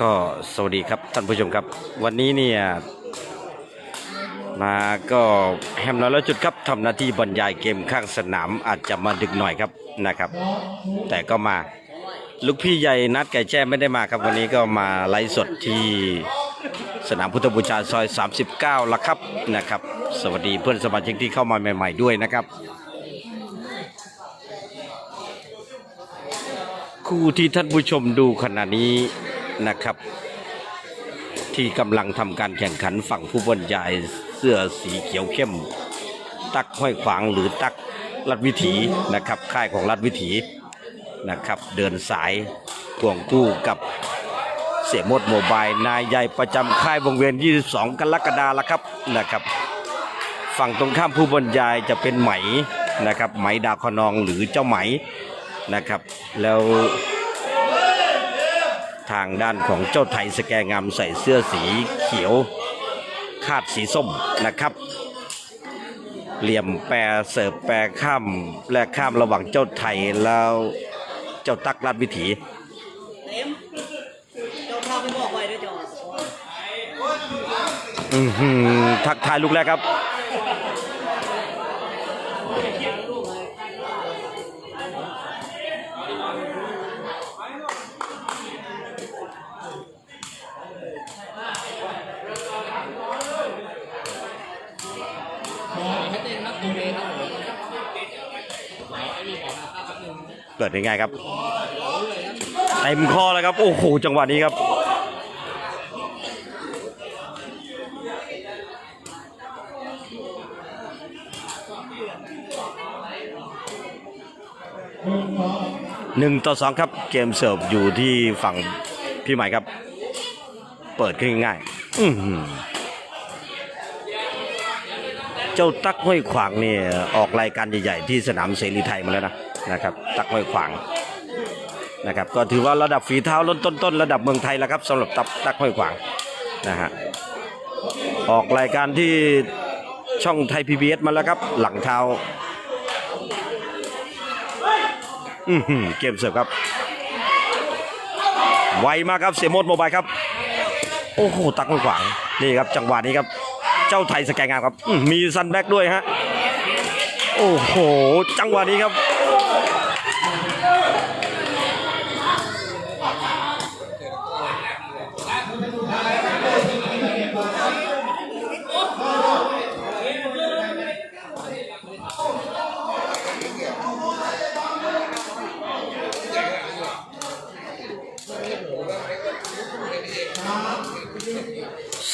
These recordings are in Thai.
ก็สวัสดีครับท่านผู้ชมครับ วันนี้เนี่ย มาก็แฮมน้อยแล้วจุดครับทำหน้าที่บรรยายเกมข้างสนามอาจจะมาดึกหน่อยครับนะครับ แต่ก็มาลูกพี่ใหญ่นัดไก่แจ้ไม่ได้มาครับวันนี้ก็มาไลฟ์สดที่สนามพุทธบูชาซอย 39ละครับนะครับ สวัสดีเพื่อนสมาชิกที่เข้ามาใหม่ ๆ ด้วยนะครับ คู่ที่ท่านผู้ชมดูขณะนี้นะครับ ที่กำลังทำการแข่งขันฝั่งผู้บรรยาย สื้อสีเขียวเข้ม ตักห้อยขวางหรือตักรัฐวิถีนะครับ ค่ายของรัฐวิถีนะครับ เดินสายควงคู่กับเสียมดโมบายนายใหญ่ประจำค่ายวงเวียน 22 กรกฎาละครับนะครับ ฝั่งตรงข้ามผู้บรรยายจะเป็นไหมนะครับ ไหมดาวคนองหรือเจ้าไหมนะครับ แล้วทางด้านของเจ้าไทยสแกงามใส่เสื้อสีเขียว คาดสีส้มนะครับ เหลี่ยมแปรเสิร์ฟแปรข้ามและข้ามระหว่างเจ้าไทยแล้วเจ้าตักรัดวิถีเต็มเจ้าข้าไปบอกไว้ด้วยจออื้อหือทักทายลูกแรกครับ กิดยังไงครับเต็มคอแล้วครับ โอ้โห จังหวะนี้ครับหนึ่งต่อสองครับ เกมเสิร์ฟอยู่ที่ฝั่งพี่ใหม่ครับ เปิดขึ้นง่ายๆเจ้าตักห้วยขวางเนี่ยออกรายการใหญ่ ๆ ที่สนามเสรีไทยมาแล้วนะ นะครับตักห้วยขวางนะครับก็ถือว่าระดับฝีเท้าล้นต้นๆระดับเมืองไทยแล้วครับสำหรับตักตักห้วยขวางนะฮะออกรายการที่ช่องไทยพีบีเอสมาแล้วครับ หลังเท้าเกมเสิร์ฟครับ ไวมากครับเสียโมดโมบายครับ โอ้โหตักไม่ขวางนี่ครับจังหวะนี้ครับ เจ้าไทยสแกนงามครับ มีซันแบ็กด้วยฮะโอ้โห จังหวะนี้ครับ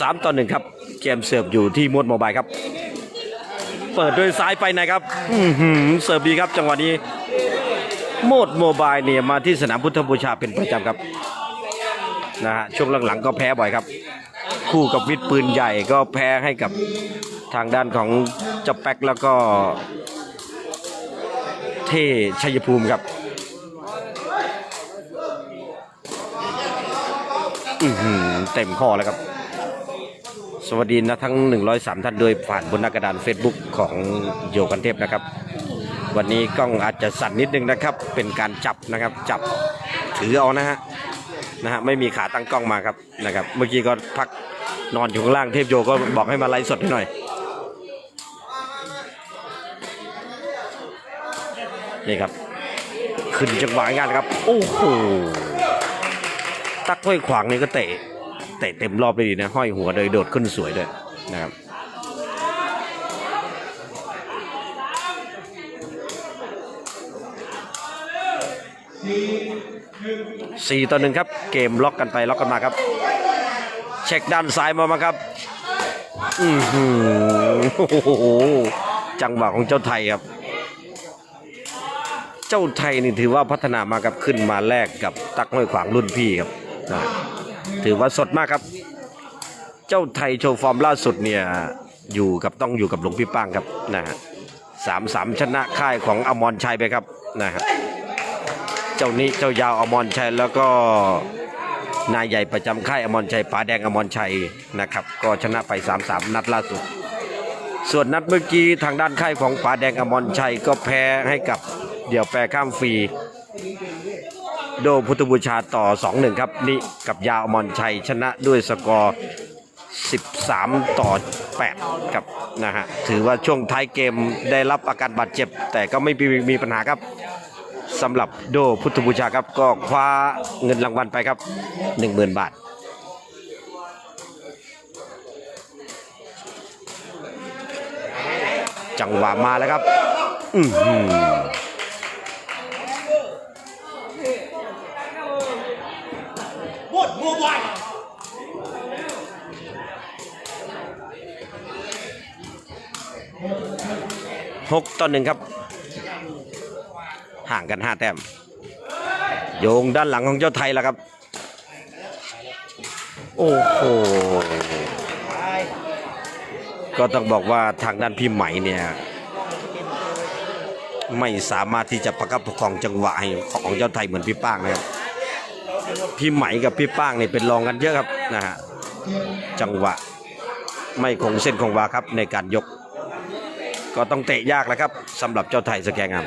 สามต่อหนึ่งครับ เกมเสิร์ฟอยู่ที่มดโมบายครับ เปิดด้วยซ้ายไปนะครับเสิร์ฟดีครับจังหวะนี้โมดโมบายเนี่ยมาที่สนามพุทธบูชาเป็นประจำครับนะฮะช่วงหลังๆก็แพ้บ่อยครับ คู่กับวิทย์ปืนใหญ่ก็แพ้ให้กับทางด้านของเจับแป๊กแล้วก็เท่ชัยภูมิครับอือหือเต็มข้อแล้วครับ สวัสดีนะทั้ง 103 ท่านโดยผ่านบนหน้ากระดาน Facebook ของโยกันเทพนะครับ วันนี้กล้องอาจจะสั่นนิดนึงนะครับ เป็นการจับนะครับจับถือเอานะฮะนะฮะไม่มีขาตั้งกล้องมาครับนะครับ เมื่อกี้ก็พักนอนอยู่ข้างล่างเทพโยก็บอกให้มาไลฟ์สดให้หน่อยนี่ครับ ขึ้นจังหวะงานครับ โอ้โหตักห้อยขวางนี่ก็เตะ เตะเต็มรอบเลยดีนะห้อยหัวเลยโดดขึ้นสวยด้วยนะครับสี่ต่อหนึ่งครับ เกมล็อกกันไปล็อกกันมาครับ เช็คด้านซ้ายมามาครับอือหือโอ้โหจังหวะของเจ้าไทยครับ เจ้าไทยนี่ถือว่าพัฒนามากับขึ้นมาแลกกับตักห้อยขวางรุ่นพี่ครับนะ ถือว่าสดมากครับ เจ้าไทยโชว์ฟอร์มล่าสุดเนี่ยอยู่กับต้องอยู่กับหลวงพี่ป้างครับนะฮะสามสามชนะค่ายของอมรชัยไปครับนะฮะเจ้านี้เจ้ายาวอมรชัยแล้วก็นายใหญ่ประจำค่ายอมรชัยป๋าแดงอมรชัยนะครับ ก็ชนะไป3ามสามนัดล่าสุด ส่วนนัดเมื่อกี้ทางด้านค่ายของป๋าแดงอมรชัยก็แพ้ให้กับเดี่ยวแปรข้ามฟรี โดพุทธบูชาต่อ 2-1 ครับ นี่กับยาวอมรชัยชนะด้วยสกอร์ 13 ต่อ 8 ครับนะฮะถือว่าช่วงท้ายเกมได้รับอาการบาดเจ็บ แต่ก็ไม่มีมีปัญหาครับสำหรับโดพุทธบูชาครับก็คว้าเงินรางวัลไปครับ 10,000 บาทจังหวะมาแล้วครับ อือหือ หมดมัวไว หกต่อหนึ่งครับ ห่างกันห้าแต้ม โยงด้านหลังของเจ้าไทยแล้วครับ โอ้โห ก็ต้องบอกว่าทางด้านพี่ไหม่เนี่ย ไม่สามารถที่จะประคับประคองจังหวะให้ของเจ้าไทยเหมือนพี่ป้างนะครับ พี่ไหม่กับพี่ป้างนี่เป็นรองกันเยอะครับนะฮะ จังหวะไม่คงเส้นคงวาครับในการยก ก็ต้องเตะยากแล้วครับสำหรับเจ้าไทยสแกงาม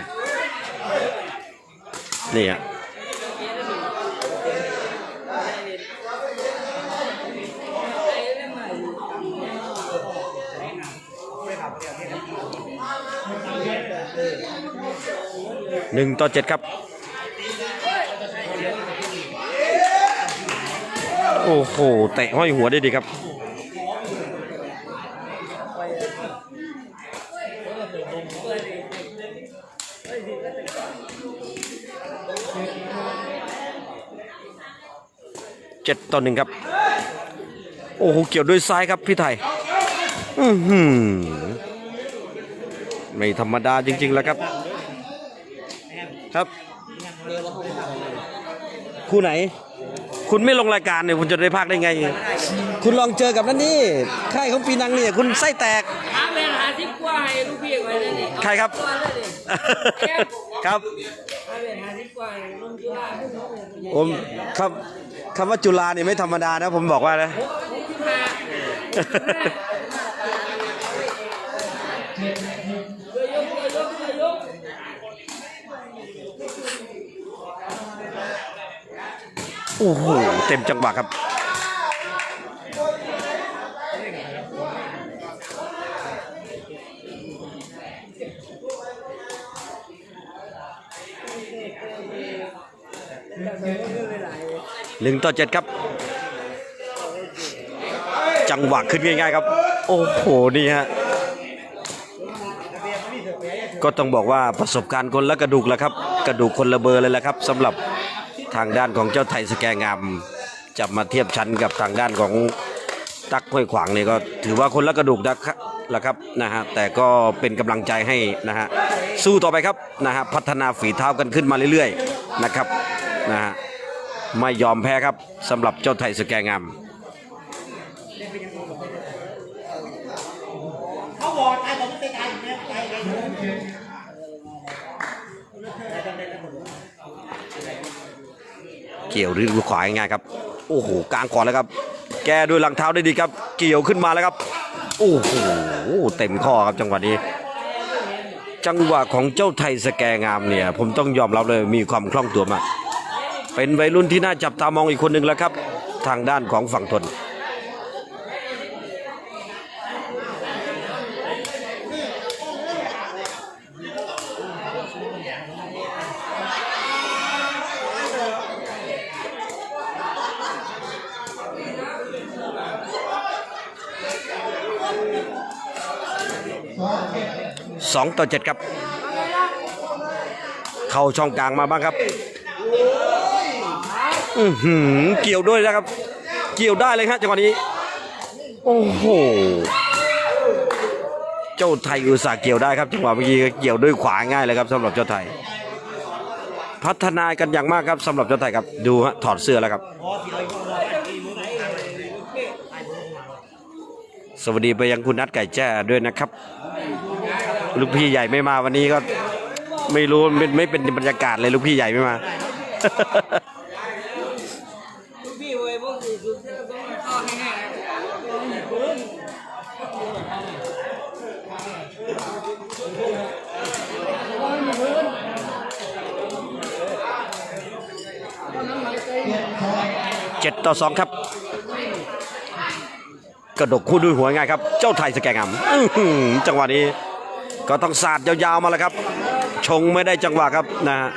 นี่ฮะหนึ่งต่อเจ็ดครับ โอ้โห เตะห้อยหัวได้ดีครับ เจ็ดต่อหนึ่งครับ โอ้โห เกี่ยวด้วยซ้ายครับพี่ไทย อือหือไม่ธรรมดาจริง ๆ แล้วครับ ครับ คู่ไหน คุณไม่ลงรายการเนี่ยคุณจะได้ภาคได้ไง คุณลองเจอกับนั่นนี่ค่ายของปีนังเนี่ยคุณไส้แตกหาแม่หาสิบกว่าให้ลูกพี่ไว้เลยนี่ใครครับ ครับผมครับ คำว่าจุฬาเนี่ยไม่ธรรมดานะ ผมบอกว่านะหาเรือยโอ้โห เต็มจังหวะครับ หนึ่งต่อเจ็ดครับ จังหวะขึ้นง่ายๆครับ โอ้โห นี่ฮะ ก็ต้องบอกว่าประสบการณ์คนละกระดูกแล้วครับ กระดูกคนละเบอร์เลยแหละครับสำหรับทางด้านของเจ้าไทยสแกงามจะมาเทียบชั้นกับทางด้านของตักห้วยขวางนี่ก็ถือว่าคนละกระดูกนะครับแหละครับนะฮะแต่ก็เป็นกำลังใจให้นะฮะสู้ต่อไปครับนะฮะพัฒนาฝีเท้ากันขึ้นมาเรื่อยๆนะครับนะฮะ ไม่ยอมแพ้ครับสำหรับเจ้าไทยสแกงามเขาบอกตายบอกไม่เป็นตายเนี่ยตายเองเกี่ยวหรือขวาง่ายครับ โอ้โหกลางก่อนแล้วครับ แก้ด้วยหลังเท้าได้ดีครับ เกี่ยวขึ้นมาแล้วครับ โอ้โหเต็มข้อครับจังหวะนี้ จังหวะของเจ้าไทยสแกงามเนี่ย ผมต้องยอมรับเลยมีความคล่องตัวมาก เป็นวัยรุ่นที่น่าจับตามองอีกคนหนึ่งแล้วครับ ทางด้านของฝั่งทนสองต่อเจ็ดครับ เข้าช่องกลางมาบ้างครับ อือหือเกี่ยวด้วยนะครับ เกี่ยวได้เลยครับจังหวะนี้ โอ้โห เจ้าไทยอุตส่าห์เกี่ยวได้ครับจังหวะเมื่อกี้ก็เกี่ยวด้วยขวาง่ายเลยครับสำหรับเจ้าไทย พัฒนากันอย่างมากครับสำหรับเจ้าไทยครับ ดูฮะถอดเสื้อแล้วครับ สวัสดีไปยังคุณนัทไก่แจ้ด้วยนะครับลูกพี่ใหญ่ไม่มาวันนี้ก็ ไม่รู้ไม่ไม่เป็นบรรยากาศเลยลูกพี่ใหญ่ไม่มา ลูกพี่เว้ยพวกคือคือต้องเข้าให้ง่ายนะ เจ็ดต่อสองครับ กระดกคู่ด้วยหัวง่ายครับ เจ้าไทยสแกงามอื้อหือจังหวะนี้ ก็ต้องสาดยาวๆมาแล้วครับ ชงไม่ได้จังหวะครับนะฮะ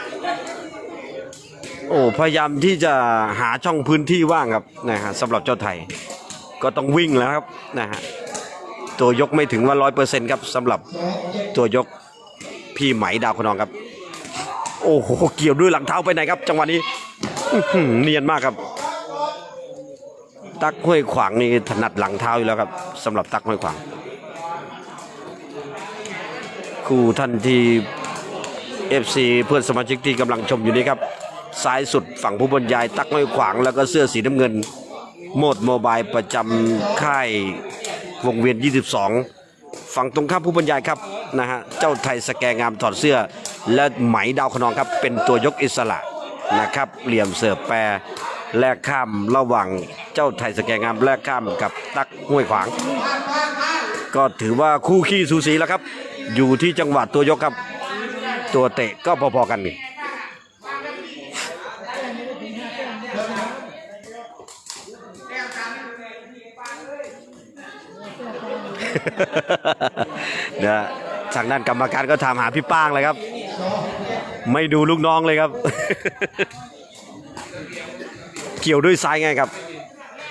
โอ้พยายามที่จะหาช่องพื้นที่ว่างครับนะฮะสำหรับเจ้าไทย ก็ต้องวิ่งแล้วครับนะฮะตัวยกไม่ถึงว่าร้อยเปอร์เซ็นต์ครับสำหรับตัวยกพี่ไหมดาวขนองครับ โอ้โหเกี่ยวด้วยหลังเท้าไปไหนครับ จังหวะนี้ เนียนมากครับ ตักห้วยขวางนี่ถนัดหลังเท้าอยู่แล้วครับสำหรับตักห้วยขวางครูท่านที่ FC เพื่อนสมาชิกที่กำลังชมอยู่นี้ครับซ้ายสุดฝั่งผู้บรรยาย ตักห้วยขวางแล้วก็เสื้อสีน้ำเงินโหมดโมบายประจำค่ายวงเวียน 22 ฝั่งตรงข้ามผู้บรรยายครับนะฮะเจ้าไทยสแกงามถอดเสื้อ และไหมดาวขนองครับเป็นตัวยกอิสระ นะครับ เหลี่ยมเสิร์ฟแปรแลกข้ามระหว่างเจ้าไทยสแกงามแลกข้ามกับตักห้วยขวาง ก็ถือว่าคู่ขี้สูสีแล้วครับ อยู่ที่จังหวะตัวยกครับ ตัวเตะก็พอๆกันนี่นะทางด้านกรรมการก็ถามหาพี่ป้างเลยครับ ไม่ดูลูกน้องเลยครับ เกี่ยวด้วยซ้ายไงครับ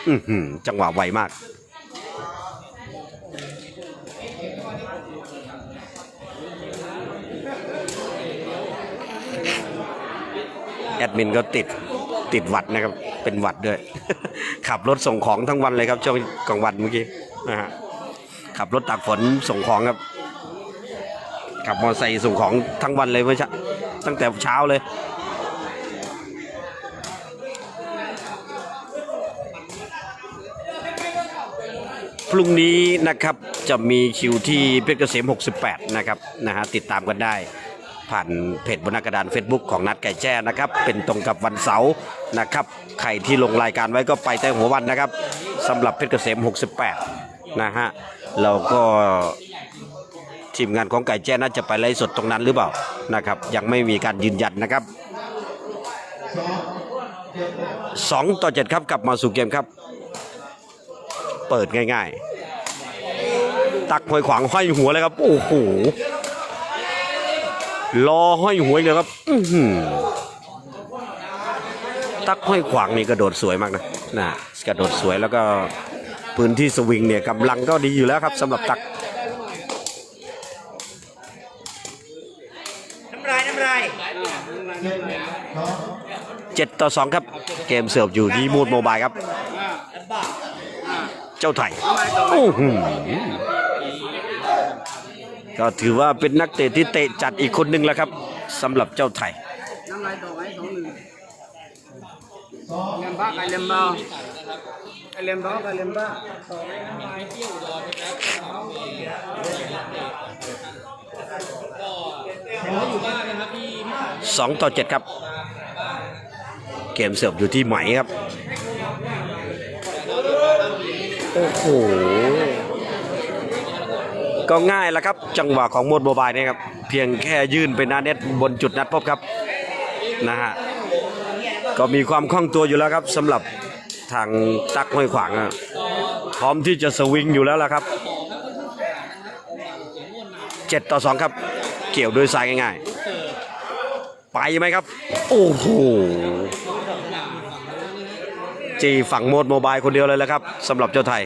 อืจังหวะไวมาก แอดมินก็ติดติดวัดนะครับ เป็นวัดด้วย ขับรถส่งของทั้งวันเลยครับช่วงกลางวันเมื่อกี้นะฮะขับรถตากฝนส่งของครับขับมอเตอร์ไซค์ส่งของทั้งวันเลยเมื่อเช้า ตั้งแต่เช้าเลย พรุ่งนี้นะครับจะมีคิวที่เพชรเกษม 68 นะครับนะฮะติดตามกันได้ผ่านเพจบนกระดาน Facebook ของนัดไก่แจ้นะครับ เป็นตรงกับวันเสาร์นะครับใครที่ลงรายการไว้ก็ไปแต่หัววันนะครับสำหรับเพชรเกษม 68 นะฮะเราก็ ทีมงานของไก่แจ้น่าจะไปไลฟ์สดตรงนั้นหรือเปล่านะครับ ยังไม่มีการยืนยันนะครับ2ต่อ7ครับกลับมาสู่เกมครับ เปิดง่าย ๆ ตักหอยขวางห้อยหัวเลยครับโอ้โหรอห้อยหัวเลยครับตักห้อยขวางนี่กระโดดสวยมากนะนะกระโดดสวยแล้วก็พื้นที่สวิงเนี่ยกำลังก็ดีอยู่แล้วครับสำหรับตัก น้ำลายน้ำลาย 7 ต่อ 2 ครับ เกมเสิร์ฟอยู่ที่มูดโมบายครับ เจ้าไทยโอ้โหก็ถือว่าเป็นนักเตะที่เตะจัดอีกคนหนึ่งแล้วครับสำหรับเจ้าไทยน้ำลายต่อไว้สองหนึ่งเลมบ้าไก่เลมบ้าไก่เลมบ้าไก่เลมบ้าต่อไว้น้ำลายเที่ยวดอนนะครับ2ต่อ7ครับ เกมเสิร์ฟอยู่ที่ไหมครับ โอ้โห ก็ง่ายแล้วครับ จังหวะของโมดโมบายเนี่ยครับ เพียงแค่ยื่นไปหน้าเน็ตบนจุดนัดพบครับ นะฮะ ก็มีความคล่องตัวอยู่แล้วครับสำหรับทางตักห้อยขวางอะพร้อมที่จะสวิงอยู่แล้วล่ะครับ7ต่อ2ครับ เกี่ยวด้วยซ้ายง่ายๆ ไปไหมครับ โอ้โห จีฝั่งโมดโมบายคนเดียวเลยแล้วครับสำหรับเจ้าไทย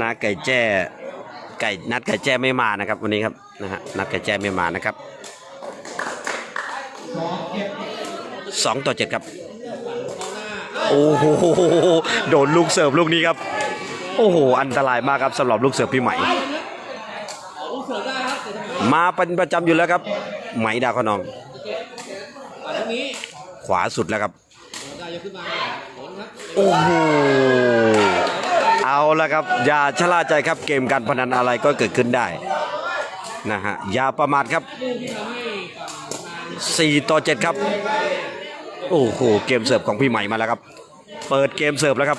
นาไก่แจ้ไก่นัดไก่แจ้ไม่มานะครับวันนี้ครับนะฮะนัดไก่แจ้ไม่มานะครับสองต่อเจ็ดครับ โอ้โหโดนลูกเสิร์ฟลูกนี้ครับ โอ้โห อันตรายมากครับสำหรับลูกเสิร์ฟพี่ไหมมาเป็นประจำอยู่แล้วครับ ไหมดาวขนอง ขวาสุดแล้วครับ โอ้โห เอาละครับ อย่าชะล่าใจครับเกมการพนันอะไรก็เกิดขึ้นได้นะฮะอย่าประมาทครับ 4 ต่อ 7 ครับ โอ้โห เกมเสิร์ฟของพี่ใหม่มาแล้วครับ เปิดเกมเสิร์ฟแล้วครับ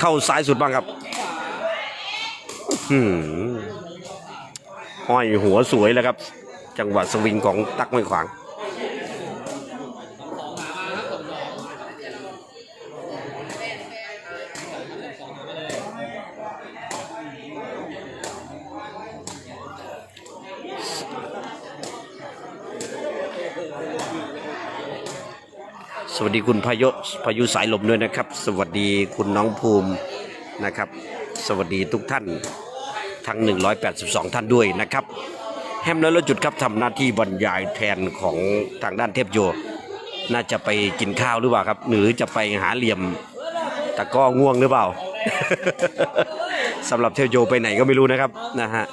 เข้าซ้ายสุดบ้างครับ ห้อยหัวสวยแล้วครับ จังหวะสวิงของตักไม่ขวางสวัสดีคุณพายุพายุสายลมด้วยนะครับ สวัสดีคุณน้องภูมินะครับ สวัสดีทุกท่านทั้ง 182 ท่านด้วยนะครับ แฮมแล้วจุดครับทำหน้าที่บรรยายแทนของทางด้านเทพโย น่าจะไปกินข้าวหรือเปล่าครับ หรือจะไปหาเหลี่ยมตะก้อง่วงหรือเปล่าสำหรับเทพโยไปไหนก็ไม่รู้นะครับนะฮะ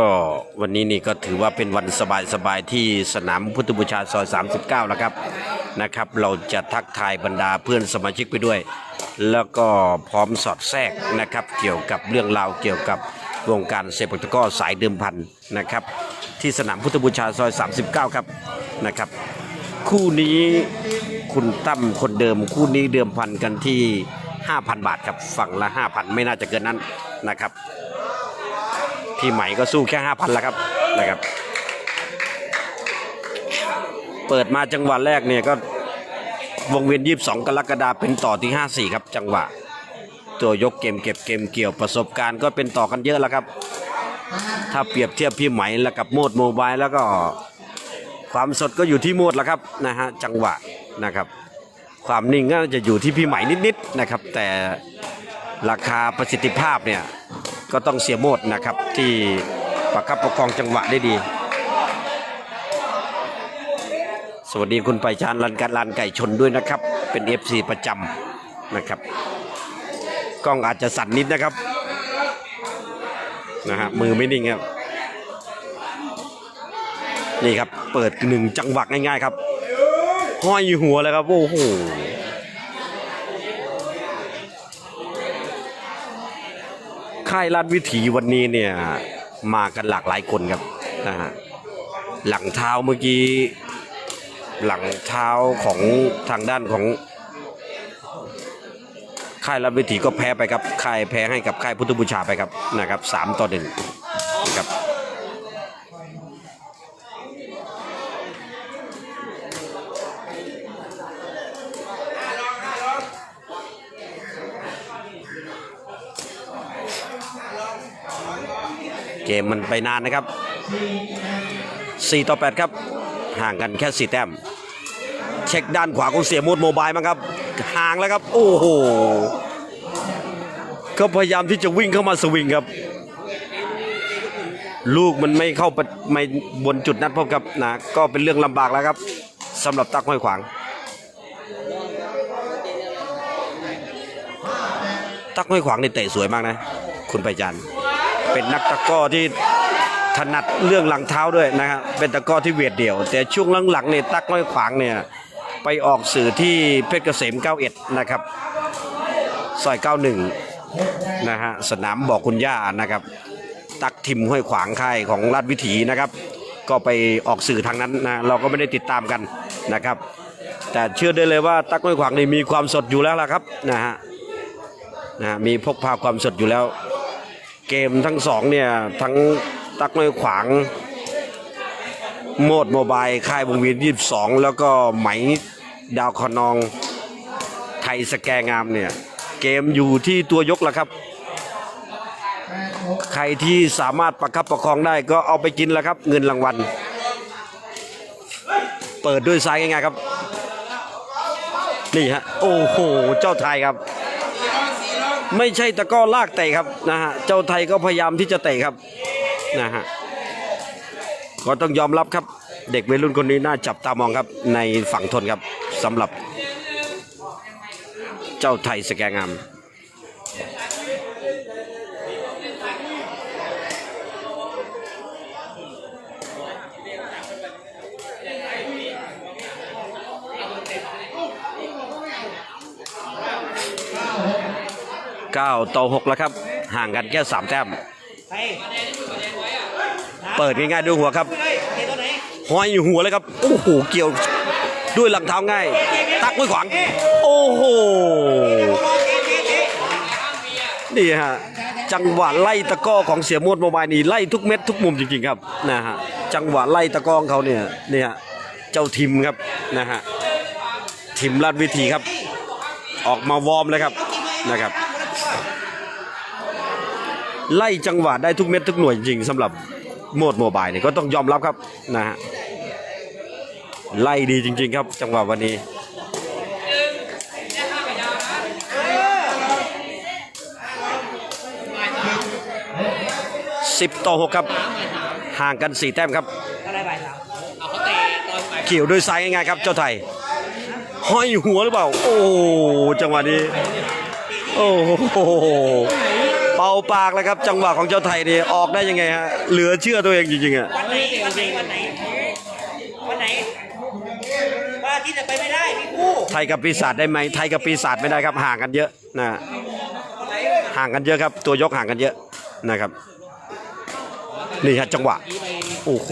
ก็ วันนี้นี่ก็ถือว่าเป็นวันสบายๆที่สนามพุทธบูชาซอย39 แล้วครับนะครับ เราจะทักทายบรรดาเพื่อนสมาชิกไปด้วย แล้วก็พร้อมสอดแทรกนะครับ เกี่ยวกับเรื่องราวเกี่ยวกับวงการเซปัตะกร้อสายเดิมพันนะครับ ที่สนามพุทธบูชาซอย 39 ครับนะครับ คู่นี้คุณตั้มคนเดิมคู่นี้เดิมพันกันที่ 5,000 บาทครับฝั่งละ 5,000 ไม่น่าจะเกินนั้นนะครับ พี่ใหม่ก็สู้แค่ห้าพันแล้วครับนะครับ เปิดมาจังหวะแรกเนี่ยก็วงเวียนยีบสองกรกฎาเป็นต่อที่ห้าสี่ครับจังหวะ ตัวยกเกมเก็บเกมเกี่ยวประสบการณ์ก็เป็นต่อกันเยอะแล้วครับ ถ้าเปรียบเทียบพี่ไหมแล้วกับโมดโมบายแล้วก็ความสดก็อยู่ที่โมดแล้วครับนะฮะจังหวะนะครับ ความนิ่งก็จะอยู่ที่พี่ไหมนิดๆนะครับ แต่ ราคาประสิทธิภาพเนี่ยก็ต้องเสียโมดนะครับที่ประคับประคองจังหวะได้ดี สวัสดีคุณไปชานรันการลานไก่ชนด้วยนะครับ เป็น FC ประจำนะครับ กล้องอาจจะสั่นนิดนะครับนะฮะมือไม่นิ่งครับนี่ครับ เปิดหนึ่งจังหวะง่ายๆครับ ห้อยหัวเลยครับ โอ้โห ค่ายลาดวิถีวันนี้เนี่ยมากันหลากหลายคนครับนะฮะหลังเท้าเมื่อกี้ หลังเท้าของทางด้านของ ค่ายลาดวิถีก็แพ้ไปครับค่ายแพ้ให้กับค่ายพุทธบูชาไปครับนะครับสามต่อหนึ่ง เกมมันไปนานนะครับ 4 ต่อ 8 ครับ ห่างกันแค่ 4 แต้ม เช็คด้านขวาของเสียโมดโมบายมั้งครับ ห่างแล้วครับ โอ้โหก็พยายามที่จะวิ่งเข้ามาสวิงครับ ลูกมันไม่เข้าไปไม่บนจุดนัดพบครับนะก็เป็นเรื่องลำบากแล้วครับสำหรับตักห้อยขวาง ตักห้อยขวางในเตะสวยมากนะ คุณไปจันทร์ เป็นนักตะก้อที่ถนัดเรื่องหลังเท้าด้วยนะฮะเป็นตะก้อที่เวียดเดี่ยว แต่ช่วงหลังๆเนี่ยตักห้อยขวางเนี่ยไปออกสื่อที่เพชรเกษม 91 นะครับซอย 91 นะฮะสนามบอกคุณย่านะครับ ตักทิมห้วยขวางค่ายของราชวิถีนะครับ ก็ไปออกสื่อทางนั้นนะเราก็ไม่ได้ติดตามกันนะครับ แต่เชื่อได้เลยว่าตักห้วยขวางนี่มีความสดอยู่แล้วล่ะครับนะฮะนะมีพกพาความสดอยู่แล้ว เกมทั้งสองเนี่ย ทั้งตักห้วยขวาง โมดโมบายค่ายวงเวียน22แล้วก็ไหมดาวคนองไทยสแกงามเนี่ย เกมอยู่ที่ตัวยกแล้วครับ ใครที่สามารถประคับประคองได้ก็เอาไปกินแล้วครับ เงินรางวัล เปิดด้วยซ้ายง่ายๆครับ นี่ฮะ โอ้โห เจ้าไทยครับ ไม่ใช่ตะก้อลากเตะครับนะฮะเจ้าไทยก็พยายามที่จะเตะครับนะฮะก็ต้องยอมรับครับ เด็กวัยรุ่นคนนี้น่าจับตามองครับในฝั่งทนครับสำหรับ เจ้าไทยสแกงาม 9 ต่อ 6 แล้วครับ ห่างกันแค่ 3 แต้ม เปิดง่ายๆด้วยหัวครับห้อยอยู่หัวเลยครับ โอ้โห เกี่ยวด้วยหลังเท้าง่าย ตักไว้ขวาง โอ้โห นี่ฮะ จังหวะไล่ตะก้อของเสียมดโมบายนี่ไล่ทุกเม็ดทุกมุมจริงๆครับ นะฮะ จังหวะไล่ตะก้อของเขาเนี่ย เนี่ยเจ้าทิมครับ นะฮะ ทิมลาดวิธีครับ ออกมาวอร์มเลยครับ นะครับ ไล่จังหวะได้ทุกเม็ดทุกหน่วยจริงๆสำหรับโหมดโมบายเนี่ยก็ต้องยอมรับครับนะฮะไล่ดีจริง ๆ ครับ จังหวะวันนี้สิบต่อหกครับ ห่างกันสี่แต้มครับเขี่ยวด้วยซ้ายง่ายๆครับ เจ้าไทยห้อยหัวหรือเปล่า โอ้จังหวะนี้ โอ้โห ป่าปากเลยครับ จังหวะของเจ้าไทยนี่ออกได้ยังไงฮะเหลือเชื่อตัวเองจริงๆอะวันไหนวันไหนวันไหนวันไหนว่าที่จะไปไม่ได้พี่กู้ไทยกับปีศาจได้ไหมไทยกับปีศาจไม่ได้ครับห่างกันเยอะนะวันไหนห่างกันเยอะครับ ตัวยกห่างกันเยอะนะครับ นี่ฮะจังหวะโอ้โห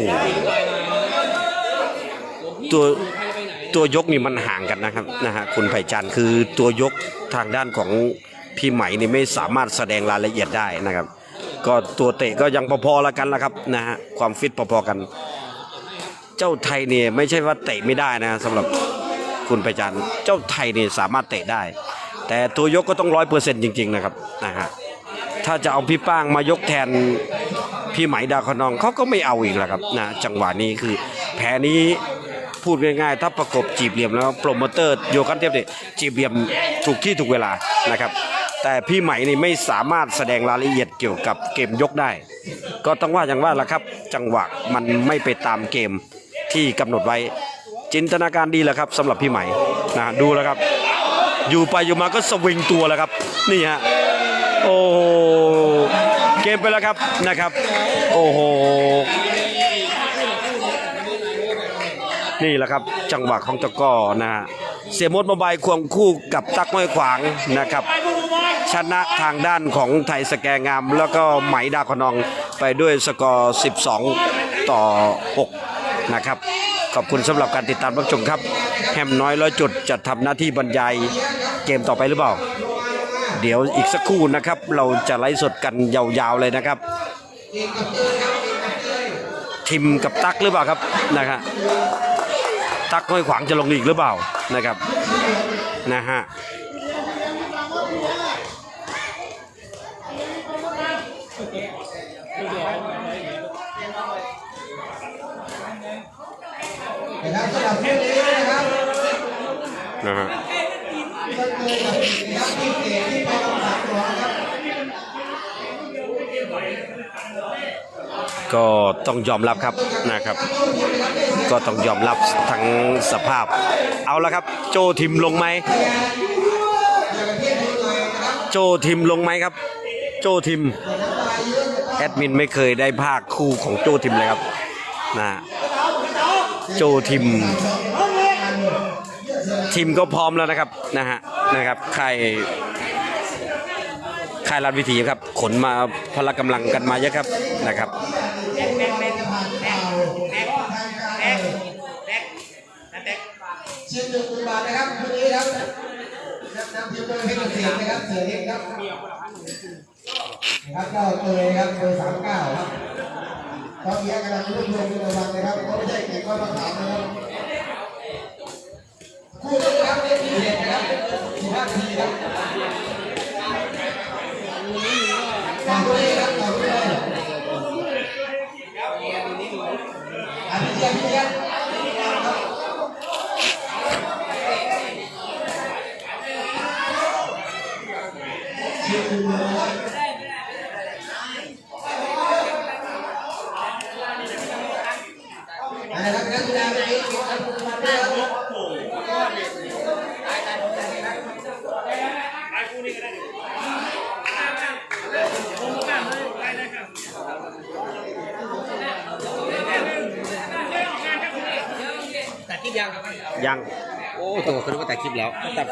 ตัวตัวยกนี่มันห่างกันนะครับนะฮะคุณไผ่จันทร์คือตัวยกทางด้านของ พี่ไหมนี่ไม่สามารถแสดงรายละเอียดได้นะครับ ก็ตัวเตะก็ยังพอๆแล้วกันละครับนะฮะความฟิตพอๆกัน เจ้าไทยเนี่ยไม่ใช่ว่าเตะไม่ได้นะสำหรับคุณไผ่จันเจ้าไทยเนี่ยสามารถเตะได้ แต่ตัวยกก็ต้องร้อยเปอร์เซ็นต์จริงๆนะครับนะฮะถ้าจะเอาพี่ป้างมายกแทนพี่ไหมดาวคนองเขาก็ไม่เอาอีกแล้วครับนะจังหวะนี้คือแพ้นี้พูดง่ายๆ ถ้าประกบจีบเหลี่ยมแล้วโปรโมเตอร์โยกันเทียบเนี่ยจีบเหลี่ยมถูกที่ถูกเวลานะครับ แต่พี่ใหม่นี่ไม่สามารถแสดงรายละเอียดเกี่ยวกับเกมยกได้ ก็ต้องว่าอย่างว่าละครับ จังหวะมันไม่ไปตามเกมที่กำหนดไว้ จินตนาการดีแล้วครับสำหรับพี่ใหม่นะดูแล้วครับ อยู่ไปอยู่มาก็สวิงตัวแล้วครับ นี่ฮะโอ้โเกมไปแล้วครับนะครับ โอ้โหนี่แหละครับ จังหวะของตะก้อนะฮะ เสียมดมบายควงคู่กับตักม้อยขวางนะครับ ชนะทางด้านของไทยสแกงาม แล้วก็ไหมดาคอนองไปด้วยสกอร์ 12 ต่อ 6 นะครับ ขอบคุณสำหรับการติดตามรับชมครับ แฮมน้อยร้อยจุดจะทำหน้าที่บรรยายเกมต่อไปหรือเปล่า เดี๋ยวอีกสักครู่นะครับ เราจะไลฟ์สดกันยาวๆเลยนะครับทิมกับตักหรือเปล่าครับนะครับตักห้อยขวางจะลงอีกหรือเปล่า นะครับนะฮะนะฮะก็ต้องยอมรับครับนะครับ ก็ต้องยอมรับทั้งสภาพ เอาละครับ โจทิมลงไหม โจทิมลงไหมครับ โจทิม แอดมินไม่เคยได้ภาคคู่ของโจทิมเลยครับนะโจทิม ทีมก็พร้อมแล้วนะครับนะฮะนะครับใครค่ายรัฐวิธีครับ ขนมาพละกำลังกันมาเยอะครับนะครับ นำทีมโดยเพชรเสียงนะครับเสือเล็กครับนะครับก็เตยครับเบอร์สามเก้าครับตอนนี้กำลังรวบรวมกำลังนะครับเขาไม่ใช่เก่งก็มาถามนะครับคู่นี้ครับเล่นดีเด็ดนะครับ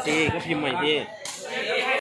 ยัง โอ้โหคือว่าตัดคลิปแล้ว ตัดซีก็พิมพ์ใหม่พี่